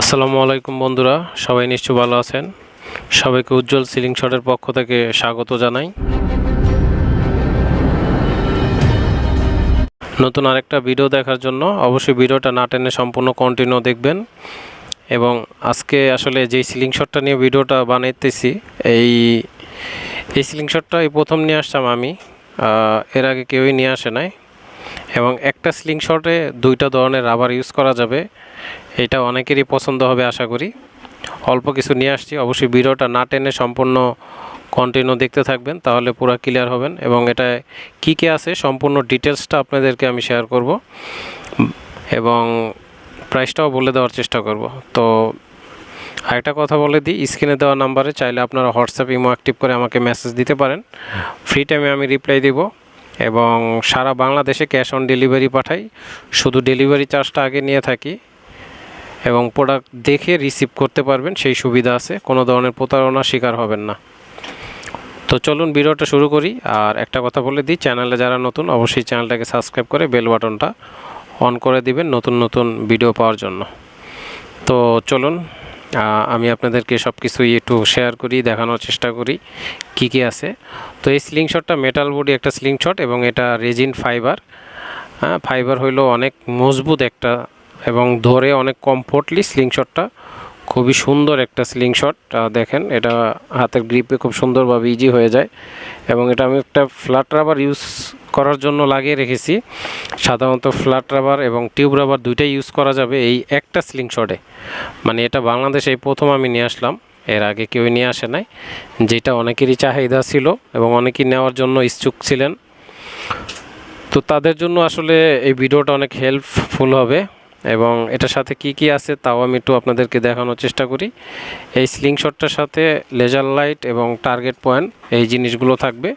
আসসালামু আলাইকুম বন্ধুরা, সবাই নিশ্চয় ভালো আছেন? সবাইকে উজ্জ্বল সিলিং শটের পক্ষ থেকে স্বাগত জানাই। নতুন আরেকটা ভিডিও দেখার জন্য অবশ্যই ভিডিওটা না টেনে সম্পূর্ণ কন্টিনিউ দেখবেন। এবং আজকে আসলে যেই সিলিং শটটা নিয়ে ভিডিওটা বানাইতেছি, এই এই সিলিং শটটা এই প্রথম নিয়ে আসলাম আমি। এর আগে কেউই নিয়ে আসে নাই। এবং একটা স্লিং শটে দুইটা ধরনের রাবার ইউজ করা যাবে। এটা অনেকেরই পছন্দ হবে আশা করি। অল্প কিছু নিয়ে আসছি। অবশ্যই ভিডিওটা না টেনে সম্পূর্ণ কন্টিনিউ দেখতে থাকবেন, তাহলে পুরো ক্লিয়ার হবেন। এবং এটা কী কী আছে সম্পূর্ণ ডিটেলসটা আপনাদেরকে আমি শেয়ার করব। এবং প্রাইসটাও বলে দেওয়ার চেষ্টা করব। তো আরেকটা কথা বলে দিই স্ক্রিনে দেওয়া নাম্বারে চাইলে আপনারা হোয়াটসঅ্যাপ ইমো অ্যাক্টিভ করে আমাকে মেসেজ দিতে পারেন। ফ্রি টাইমে আমি রিপ্লাই দিব। এবং সারা বাংলাদেশে ক্যাশ অন ডেলিভারি পাঠাই। শুধু ডেলিভারি চার্জটা আগে নিয়ে থাকি এবং প্রোডাক্ট দেখে রিসিভ করতে পারবেন, সেই সুবিধা আছে। কোনো ধরনের প্রতারণার শিকার হবেন না। তো চলুন ভিডিওটা শুরু করি। আর একটা কথা বলে দিই চ্যানেলে যারা নতুন, অবশ্যই চ্যানেলটাকে সাবস্ক্রাইব করে বেল বাটনটা অন করে দিবেন নতুন নতুন ভিডিও পাওয়ার জন্য। তো চলুন আমি আপনাদেরকে সব কিছুই একটু শেয়ার করি, দেখানোর চেষ্টা করি, কি কি আছে। তো এই স্লিং শটটা মেটাল বডি একটা স্লিং শট এবং এটা রেজিন ফাইবার হ্যাঁ ফাইবার হইল অনেক মজবুত একটা এবং ধরে অনেক কমফোর্টলি স্লিং শটটা খুবই সুন্দর একটা স্লিং শট দেখেন, এটা হাতের গ্রিপে খুব সুন্দরভাবে ইজি হয়ে যায়। এবং এটা আমি একটা ফ্ল্যাট রাবার ইউজ করার জন্য লাগিয়ে রেখেছি। সাধারণত ফ্ল্যাট রাবার এবং টিউব রাবার দুইটাই ইউজ করা যাবে এই একটা স্লিং শটে মানে এটা বাংলাদেশে প্রথম আমি নিয়ে আসলাম। এর আগে কেউ নিয়ে আসে নাই। যেটা অনেকেরই চাহিদা ছিল এবং অনেকেই নেওয়ার জন্য ইচ্ছুক ছিলেন। তো তাদের জন্য আসলে এই ভিডিওটা অনেক হেল্পফুল হবে এবং এটার সাথে কি কি আছে তাও আমি একটু আপনাদেরকে দেখানোর চেষ্টা করি। এই স্লিং শটটার সাথে লেজার লাইট এবং টার্গেট পয়েন্ট এই জিনিসগুলো থাকবে।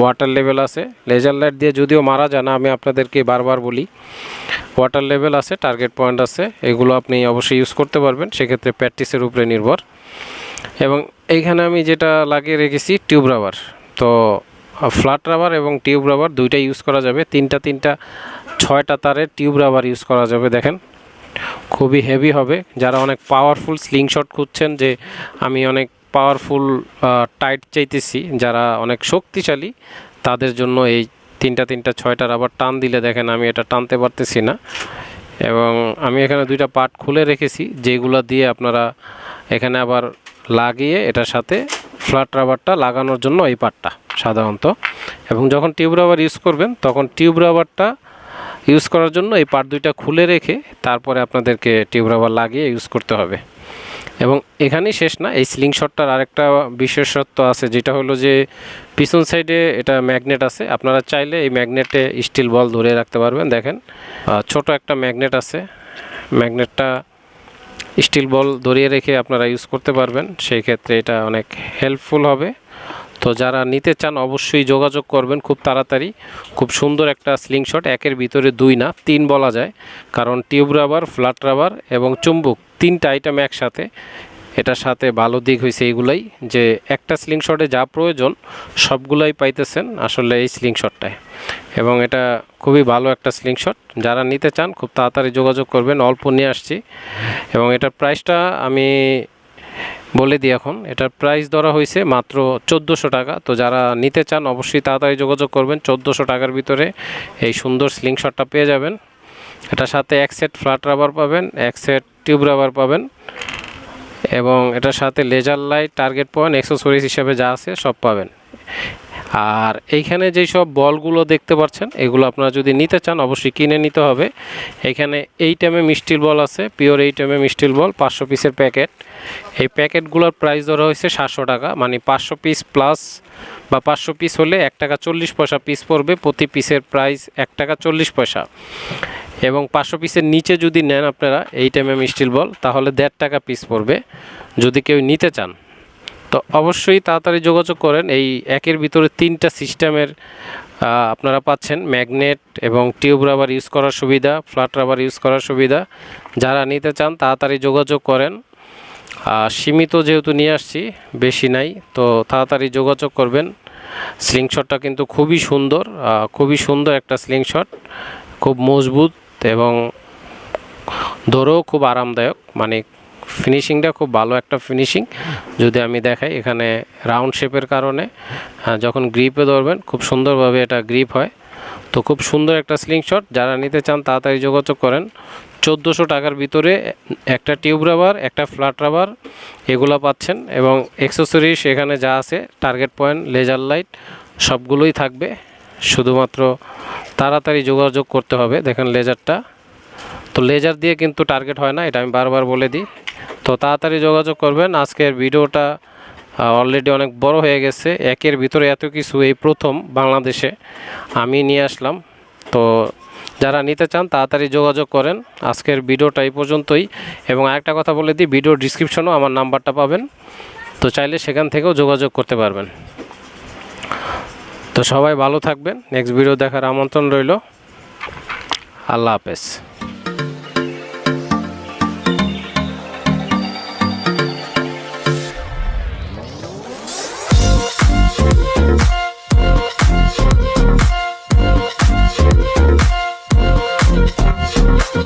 ওয়াটার লেভেল আছে। লেজার লাইট দিয়ে যদিও মারা যায় না, আমি আপনাদেরকে বারবার বলি ওয়াটার লেভেল আছে টার্গেট পয়েন্ট আছে, এগুলো আপনি অবশ্যই ইউজ করতে পারবেন, সেক্ষেত্রে প্র্যাকটিসের উপরে নির্ভর। এবং এইখানে আমি যেটা লাগিয়ে রেখেছি টিউব রাবার তো ফ্ল্যাট রাবার এবং টিউব রাবার দুইটাই ইউজ করা যাবে, তিনটা তিনটা, ছয়টা তারের টিউব রাবার ইউজ করা যাবে, দেখেন। খুবই হেভি হবে। যারা অনেক পাওয়ারফুল স্লিং শট খুঁজছেন যে, আমি অনেক পাওয়ারফুল টাইট চাইতেছি, যারা অনেক শক্তিশালী, তাদের জন্য এই তিনটা তিনটা ছয়টা রাবার টান দিলে দেখেন আমি এটা টানতে পারতেছি না। এবং আমি এখানে দুইটা পার্ট খুলে রেখেছি, যেগুলো দিয়ে আপনারা এখানে আবার লাগিয়ে এটার সাথে ফ্ল্যাট রাবারটা লাগানোর জন্য এই পার্টটা সাধারণত। এবং যখন টিউব রাবার ইউজ করবেন, তখন টিউব রাবারটা ইউজ করার জন্য এই পার্ট দুইটা খুলে রেখে তারপরে আপনাদেরকে টিউব রাবার লাগিয়ে ইউজ করতে হবে। এবং এখানেই শেষ না, এই স্লিং শটটার আরেকটা বিশেষত্ব আছে, যেটা হলো যে পিছন সাইডে এটা ম্যাগনেট আছে, আপনারা চাইলে এই ম্যাগনেটে স্টিল বল ধরে রাখতে পারবেন, দেখেন ছোট একটা ম্যাগনেট আছে ম্যাগনেটটা স্টিল বল ধরিয়ে রেখে আপনারা ইউজ করতে পারবেন, সেই ক্ষেত্রে এটা অনেক হেল্পফুল হবে, তো যারা নিতে চান অবশ্যই যোগাযোগ করবেন খুব তাড়াতাড়ি, খুব সুন্দর একটা স্লিং শট একের ভিতরে দুই না, তিন বলা যায়, কারণ টিউব রাবার ফ্ল্যাট রাবার এবং চুম্বক। তিনটা আইটেম একসাথে। এটার সাথে ভালো দিক হয়েছে এইগুলাই যে একটা স্লিং শটে যা প্রয়োজন সবগুলাই পাইতেছেন আসলে এই স্লিং শটটায় এবং এটা খুবই ভালো একটা স্লিং শট যারা নিতে চান খুব তাড়াতাড়ি যোগাযোগ করবেন, অল্প নিয়ে আসছি। এবং এটার প্রাইসটা আমি বলে দিই এখন, এটার প্রাইস ধরা হয়েছে মাত্র চোদ্দোশো টাকা। তো যারা নিতে চান অবশ্যই তাড়াতাড়ি যোগাযোগ করবেন, চোদ্দোশো টাকার ভিতরে এই সুন্দর স্লিং শটটা পেয়ে যাবেন। এটার সাথে এক সেট ফ্ল্যাট রাবার পাবেন, এক সেট টিউব রাবার পাবেন এবং এটার সাথে laser light target point accessories হিসাবে যা আছে সব পাবেন। আর এইখানে যেই সব বলগুলো দেখতে পাচ্ছেন, এগুলো আপনারা যদি নিতে চান, অবশ্যই কিনে নিতে হবে। এখানে এইট এম মিষ্টির বল আছে, পিওর এইট এম মিষ্টির বল, পাঁচশো পিসের প্যাকেট। এই প্যাকেটগুলোর প্রাইস ধরা হয়েছে সাতশো টাকা মানে পাঁচশো পিস প্লাস বা পাঁচশো পিস হলে এক টাকা চল্লিশ পয়সা পিস পড়বে, প্রতি পিসের প্রাইস এক টাকা চল্লিশ পয়সা। এবং পাঁচশো পিসের নিচে যদি নেন আপনারা eight M M steel ball, তাহলে দেড় টাকা পিস পড়বে। যদি কেউ নিতে চান তো অবশ্যই তাড়াতাড়ি যোগাযোগ করেন। এই একের ভিতরে তিনটা সিস্টেমের আপনারা পাচ্ছেন ম্যাগনেট এবং টিউব রাবার ইউজ করার সুবিধা, ফ্ল্যাট রাবার ইউজ করার সুবিধা। যারা নিতে চান তাড়াতাড়ি যোগাযোগ করেন। সীমিত যেহেতু নিয়ে আসছি, বেশি নাই, তো তাড়াতাড়ি যোগাযোগ করবেন। স্লিংশটটা কিন্তু খুবই সুন্দর খুবই সুন্দর একটা স্লিংশট। খুব মজবুত এবং ধরেও খুব আরামদায়ক মানে ফিনিশিংটা খুব ভালো একটা ফিনিশিং যদি আমি দেখাই, এখানে রাউন্ড শেপের কারণে যখন গ্রিপে ধরবেন, খুব সুন্দরভাবে এটা গ্রিপ হয়। তো খুব সুন্দর একটা স্লিং শট যারা নিতে চান তাড়াতাড়ি যোগাযোগ করেন। চোদ্দোশো টাকার ভিতরে একটা টিউব রাবার একটা ফ্ল্যাট রাবার এগুলো পাচ্ছেন। এবং এক্সেসরিজ এখানে যা আছে টার্গেট পয়েন্ট লেজার লাইট সবগুলোই থাকবে। শুধুমাত্র তাড়াতাড়ি যোগাযোগ করতে হবে। দেখেন লেজারটা তো লেজার দিয়ে কিন্তু টার্গেট হয় না, এটা আমি বারবার বলে দিই। তো তাড়াতাড়ি যোগাযোগ করবেন, আজকের ভিডিওটা অলরেডি অনেক বড় হয়ে গেছে, একের ভিতরে এত কিছু এই প্রথম বাংলাদেশে আমি নিয়ে আসলাম। তো যারা নিতে চান, তাড়াতাড়ি যোগাযোগ করেন, আজকের ভিডিওটা এই পর্যন্তই। এবং আরেকটা কথা বলে দিই ভিডিও ডিসক্রিপশনেও আমার নাম্বারটা পাবেন। তো চাইলে সেখান থেকেও যোগাযোগ করতে পারবেন। তো সবাই ভালো থাকবেন নেক্সট ভিডিও দেখার আমন্ত্রণ রইল। আল্লাহ হাফেজ।